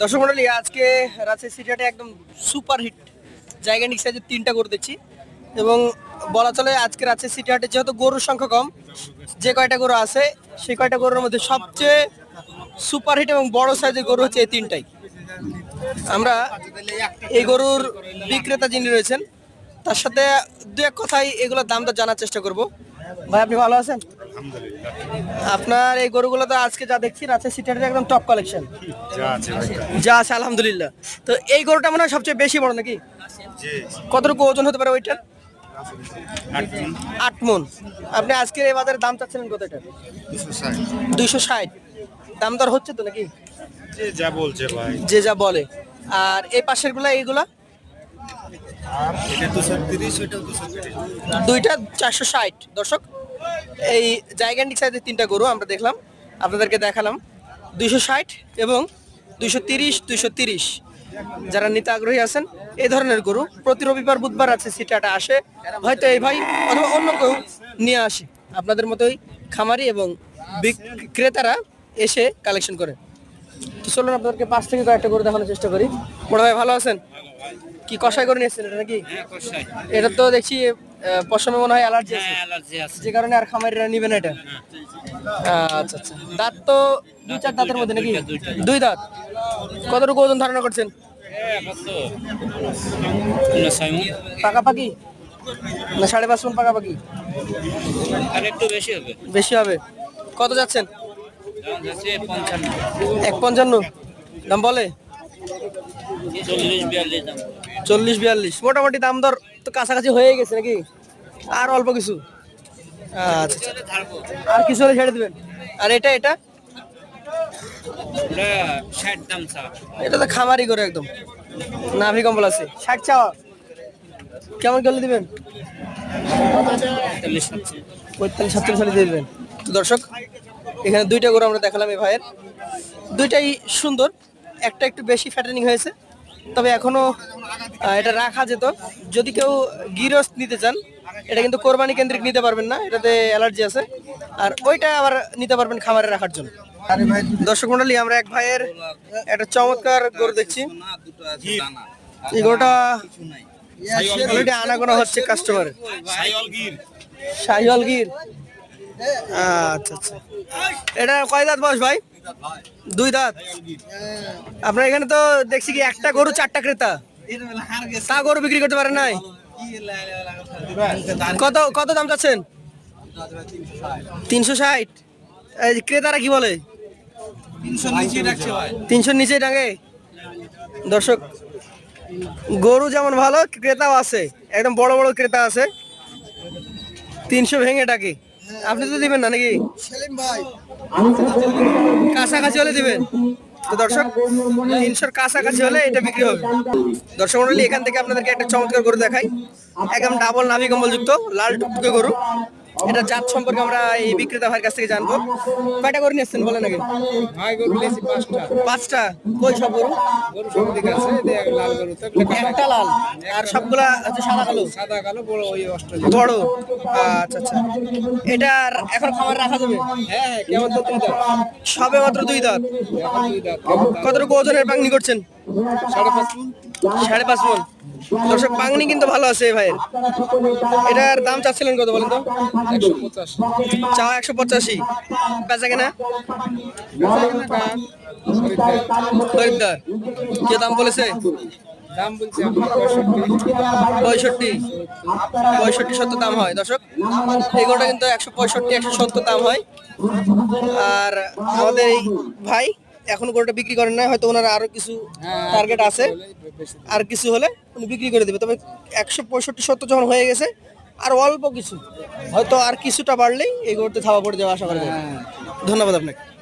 দর্শক মন্ডলী, আজকে রাজশাহী সিটিহাটে একদম সুপার হিট জায়গা নিক সাইজের তিনটা গরু দিচ্ছি এবং বলা চলে আজকে রাজশাহী সিটিহাটে যেহেতু গরুর সংখ্যা কম, যে কয়টা গরু আছে, সেই কয়টা গরুর মধ্যে সবচেয়ে সুপার হিট এবং বড় সাইজের গরু হচ্ছে এই তিনটাই। আমরা এই গরুর বিক্রেতা যিনি রয়েছেন, তার সাথে দু এক কথাই এগুলোর দাম দর জানার চেষ্টা করব। ভাই, আপনি ভালো আছেন? আপনার এই গরুগুলো তো আজকে যা দেখছি রাজশাহী সিটিহাটের একদম টপ কালেকশন যা আছে যা আছে আলহামদুলিল্লাহ। তো এই গরুটা মনে হয় সবচেয়ে বেশি বড় নাকি? কতটুকু ওজন হতে পারে ওইটার আট মন। আপনি আজকে এই বাজারে দাম চাচ্ছিলেন কত এটা? দুইশো ষাট। দাম দর হচ্ছে তো নাকি? যে যা বলছে ভাই। যে যা বলে। আর এই পাশেরগুলা এইগুলা ওইটা দুইটা চারশো ষাট। দর্শক এই জায়গান্ডিক সাইজের তিনটা গরু আমরা দেখলাম, আপনাদেরকে দেখালাম। দুইশো ষাট এবং দুইশো তিরিশ দুইশো তিরিশ। যারা নিতে আগ্রহী আছেন, এই ধরনের গরু প্রতি রবিবার, বুধবার আছে সিটাটা আসে। হয়তো এই ভাই অথবা অন্য কেউ নিয়ে আসে। আপনাদের মতোই খামারি এবং বিক্রেতারা এসে কালেকশন করে। তো চলুন আপনাদেরকে পাঁচ থেকে কয়েকটা গরু দেখানোর চেষ্টা করি। বড় ভাই ভালো আছেন? কি কষাই করে নিয়েছেন এটা নাকি? এটা তো দেখছি পশমে মনে হয় অ্যালার্জি আছে। যে কারণে আর খামারিরা নিবে না এটা। আচ্ছা আচ্ছা। দাঁত তো দুই চার দাঁতের মধ্যে নাকি? দুই দাঁত। কতটুকু ওজন ধারণা করছেন? পাকাপাকি? না সাড়ে পাঁচ মন পাকাপাকি? আর একটু বেশি হবে। বেশি হবে। কত যাচ্ছেন? এক পঞ্চান্ন। দাম বলে? চল্লিশ বিয়াল্লিশ। মোটামুটি দাম দর তো কাছাকাছি হয়ে গেছে নাকি? আর অল্প কিছু? আচ্ছা আচ্ছা। আর কিছু হলে ছেড়ে দিবেন। আর এটা এটা? এটা তো খামারি করে একদম। নাভি কম্বল আছে। ষাট চাওয়া। কেমন করলে দিবেন? পঁয়তাল্লিশ, সাতচল্লিশ সালে দিয়ে দিবেন। তো দর্শক এখানে দুইটা গরু আমরা দেখালাম এই ভাইয়ের। দুইটাই সুন্দর একটা একটু বেশি ফ্যাটেনিং হয়েছে তবে এখনও আহ, এটা রাখা যেত। যদি কেউ গিরস নিতে চান এটা কিন্তু কোরবানি কেন্দ্রিক নিতে পারবেন না এটাতে অ্যালার্জি আছে। আর ওইটা আবার নিতে পারবেন খামারে রাখার জন্য। দর্শক মন্ডলী আমরা এক ভাইয়ের একটা চমৎকার গরু দেখছি। এই গরুটা আনাগোনা হচ্ছে কাস্টমারের শাহিওয়াল গির। আচ্ছা আচ্ছা। এটা কয় দাঁত বয়স ভাই? দুই দাঁত। আপনার এখানে তো দেখছি কি একটা গরু, চারটা ক্রেতা। তা গরু বিক্রি করতে পারেন নাই? কত কত দাম চাচ্ছেন? তিনশো ষাট। ক্রেতারা কি বলে? তিনশোর নিচে ডাঙে দর্শক, গরু যেমন ভালো, ক্রেতাও আছে। একদম বড় বড় ক্রেতা আছে। তিনশো ভেঙে ডাকে। আপনি তো দিবেন না নাকি? কাছাকাছি হলে দিবেন। তো দর্শক তিনশোর কাছাকাছি হলে এটা বিক্রি হবে। দর্শক মন্ডলী এখান থেকে আপনাদেরকে একটা চমৎকার গরু দেখাই। একদম ডাবল নাভি কম্বল যুক্ত লাল টুকটুকে গরু। এটা জাত সম্পর্কে আমরা এই বিক্রেতা ভাইয়ের কাছ থেকে জানব। কয়টা গরু নিয়েছেন বলেন আগে? ভাই গরু নিয়েছি পাঁচটা। পাঁচটা? কই সব গরু? গরু সব দিকে আছে লাল গরু একটা লাল। আর সবগুলা হচ্ছে সাদা কালো? সাদা কালো বড় ওই অস্ট্রেলিয়া বড়? আচ্ছা আচ্ছা। এটার এখন খাবার রাখা যাবে? হ্যাঁ হ্যাঁ কেমন তো তুমি দাও সবে মাত্র দুই দাঁত। দুই দাঁত। কতটুকু ওজনের পাংনি করছেন? সাড়ে পাঁচ মন দর্শক পাংনি কিন্তু ভালো আছে ভাইয়ের এটার দাম চাচ্ছিলেন কত বলেন তো? চা একশো পঁচাশি। বেচা কেনা? খরিদ্দার কে দাম বলেছে? দাম পঁয়ষট্টি। পঁয়ষট্টি সত্তর দাম হয়। দর্শক, এগুলোটা কিন্তু একশো পঁয়ষট্টি, একশো সত্তর দাম হয়। আর আমাদের এই ভাই এখন গরুটা বিক্রি করেন না হয়তো ওনার আরও কিছু টার্গেট আছে। আর কিছু হলে উনি বিক্রি করে দেবে। তবে একশো পঁয়ষট্টি সত্তর যখন হয়ে গেছে আর অল্প কিছু। হয়তো আর কিছুটা বাড়লেই এই গরুতে থাবা পড়ে যাওয়া আশা করা। যায় ধন্যবাদ আপনাকে।